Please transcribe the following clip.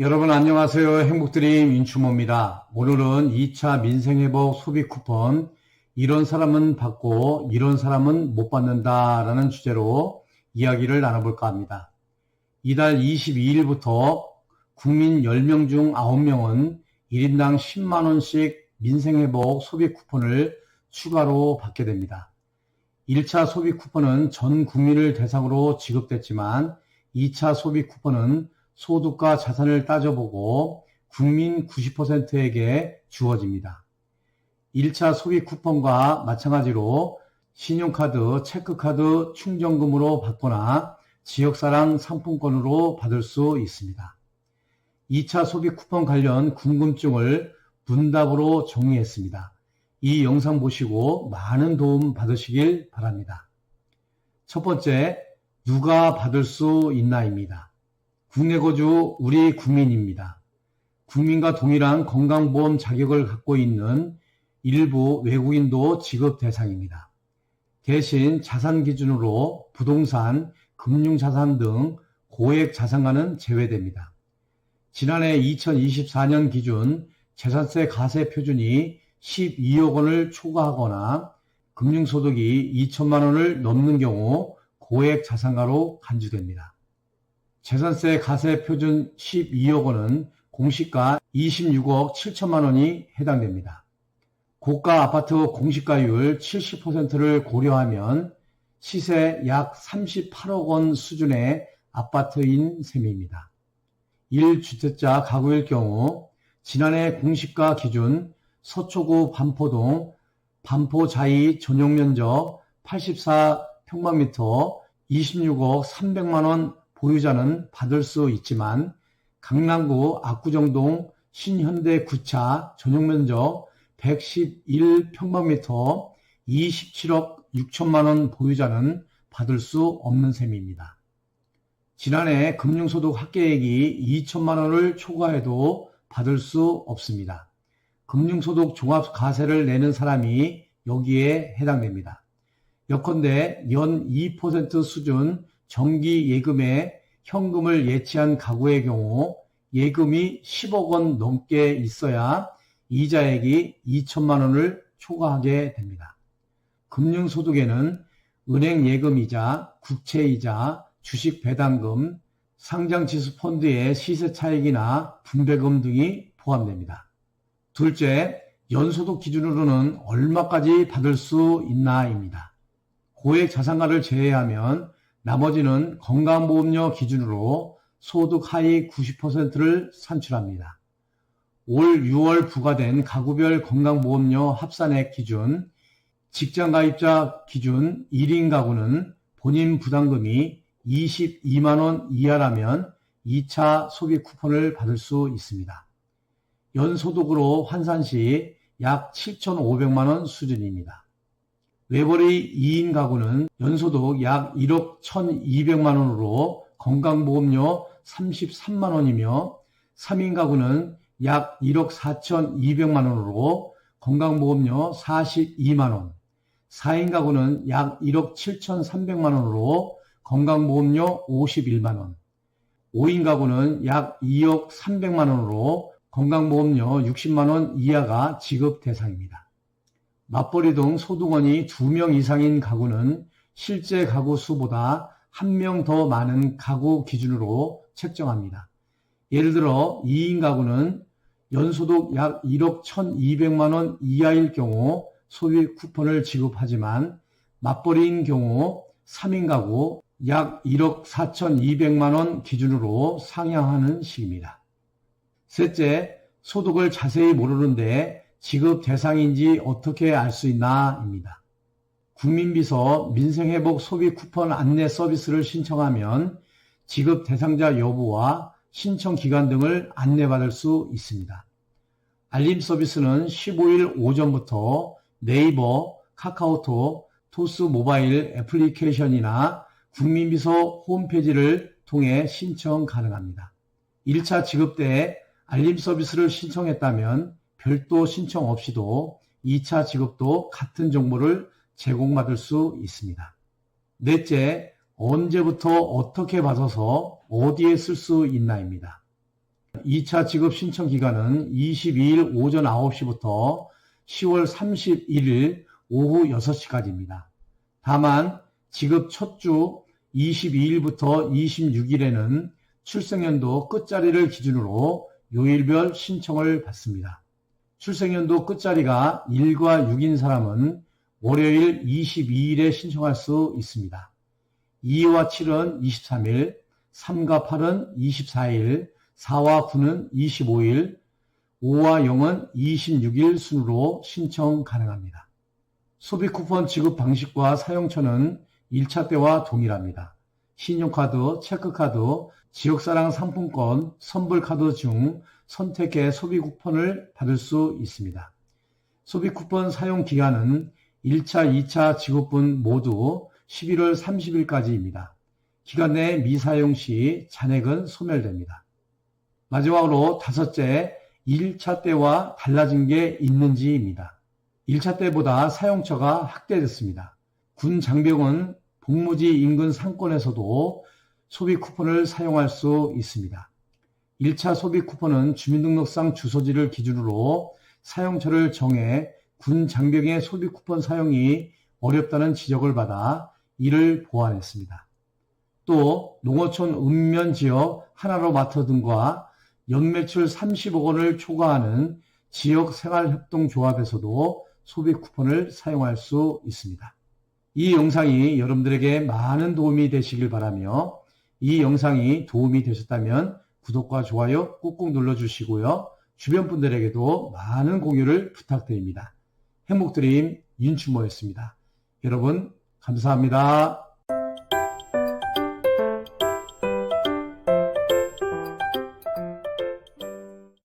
여러분 안녕하세요. 행복드림 인추모입니다. 오늘은 2차 민생회복 소비 쿠폰 이런 사람은 받고 이런 사람은 못 받는다라는 주제로 이야기를 나눠볼까 합니다. 이달 22일부터 국민 10명 중 9명은 1인당 10만원씩 민생회복 소비 쿠폰을 추가로 받게 됩니다. 1차 소비 쿠폰은 전 국민을 대상으로 지급됐지만 2차 소비 쿠폰은 소득과 자산을 따져보고 국민 90%에게 주어집니다. 1차 소비 쿠폰과 마찬가지로 신용카드, 체크카드 충전금으로 받거나 지역사랑 상품권으로 받을 수 있습니다. 2차 소비 쿠폰 관련 궁금증을 문답으로 정리했습니다. 이 영상 보시고 많은 도움 받으시길 바랍니다. 첫 번째, 누가 받을 수 있나입니다. 국내 거주 우리 국민입니다. 국민과 동일한 건강보험 자격을 갖고 있는 일부 외국인도 지급 대상입니다. 대신 자산 기준으로 부동산, 금융자산 등 고액 자산가는 제외됩니다. 지난해 2024년 기준 재산세 가세 표준이 12억 원을 초과하거나 금융소득이 2천만 원을 넘는 경우 고액 자산가로 간주됩니다. 재산세 가세 표준 12억 원은 공시가 26억 7천만 원이 해당됩니다. 고가 아파트 공시가율 70%를 고려하면 시세 약 38억 원 수준의 아파트인 셈입니다. 1주택자 가구일 경우 지난해 공시가 기준 서초구 반포동 반포자이 전용면적 84평방미터 26억 300만원 보유자는 받을 수 있지만 강남구 압구정동 신현대 구차 전용면적 111평방미터 27억 6천만원 보유자는 받을 수 없는 셈입니다. 지난해 금융소득 합계액이 2천만원을 초과해도 받을 수 없습니다. 금융소득 종합가세를 내는 사람이 여기에 해당됩니다. 예컨대 연 2% 수준 정기 예금에 현금을 예치한 가구의 경우 예금이 10억 원 넘게 있어야 이자액이 2천만 원을 초과하게 됩니다. 금융소득에는 은행 예금이자, 국채이자, 주식 배당금, 상장지수 펀드의 시세 차익이나 분배금 등이 포함됩니다. 둘째, 연소득 기준으로는 얼마까지 받을 수 있나입니다. 고액 자산가를 제외하면 나머지는 건강보험료 기준으로 소득 하위 90%를 산출합니다. 올 6월 부과된 가구별 건강보험료 합산액 기준, 직장가입자 기준 1인 가구는 본인 부담금이 22만원 이하라면 2차 소비 쿠폰을 받을 수 있습니다. 연소득으로 환산 시 약 7,500만원 수준입니다. 외벌이 2인 가구는 연소득 약 1억 1,200만 원으로 건강보험료 33만 원이며 3인 가구는 약 1억 4,200만 원으로 건강보험료 42만 원, 4인 가구는 약 1억 7,300만 원으로 건강보험료 51만 원, 5인 가구는 약 2억 300만 원으로 건강보험료 60만 원 이하가 지급 대상입니다. 맞벌이 등 소득원이 2명 이상인 가구는 실제 가구 수보다 1명 더 많은 가구 기준으로 책정합니다. 예를 들어 2인 가구는 연소득 약 1억 1200만 원 이하일 경우 소비 쿠폰을 지급하지만 맞벌이인 경우 3인 가구 약 1억 4200만 원 기준으로 상향하는 식입니다. 셋째, 소득을 자세히 모르는데 지급 대상인지 어떻게 알 수 있나입니다. 국민비서 민생회복 소비 쿠폰 안내 서비스를 신청하면 지급 대상자 여부와 신청 기간 등을 안내받을 수 있습니다. 알림 서비스는 15일 오전부터 네이버, 카카오톡, 토스 모바일 애플리케이션이나 국민비서 홈페이지를 통해 신청 가능합니다. 1차 지급 때 알림 서비스를 신청했다면 별도 신청 없이도 2차 지급도 같은 정보를 제공받을 수 있습니다. 넷째, 언제부터 어떻게 받아서 어디에 쓸 수 있나입니다. 2차 지급 신청 기간은 22일 오전 9시부터 10월 31일 오후 6시까지입니다. 다만 지급 첫 주 22일부터 26일에는 출생연도 끝자리를 기준으로 요일별 신청을 받습니다. 출생연도 끝자리가 1과 6인 사람은 월요일 22일에 신청할 수 있습니다. 2와 7은 23일, 3과 8은 24일, 4와 9는 25일, 5와 0은 26일 순으로 신청 가능합니다. 소비 쿠폰 지급 방식과 사용처는 1차 때와 동일합니다. 신용카드, 체크카드, 지역사랑 상품권, 선불카드 중 선택해 소비 쿠폰을 받을 수 있습니다. 소비 쿠폰 사용 기간은 1차, 2차 지급분 모두 11월 30일까지입니다. 기간 내 미사용 시 잔액은 소멸됩니다. 마지막으로 다섯째, 1차 때와 달라진 게 있는지입니다. 1차 때보다 사용처가 확대됐습니다. 군 장병은 복무지 인근 상권에서도 소비 쿠폰을 사용할 수 있습니다. 1차 소비 쿠폰은 주민등록상 주소지를 기준으로 사용처를 정해 군 장병의 소비 쿠폰 사용이 어렵다는 지적을 받아 이를 보완했습니다. 또 농어촌 읍면 지역 하나로 마트 등과 연매출 30억 원을 초과하는 지역 생활협동조합에서도 소비 쿠폰을 사용할 수 있습니다. 이 영상이 여러분들에게 많은 도움이 되시길 바라며 이 영상이 도움이 되셨다면 구독과 좋아요 꾹꾹 눌러주시고요. 주변 분들에게도 많은 공유를 부탁드립니다. 행복드림 윤춘모였습니다. 여러분 감사합니다.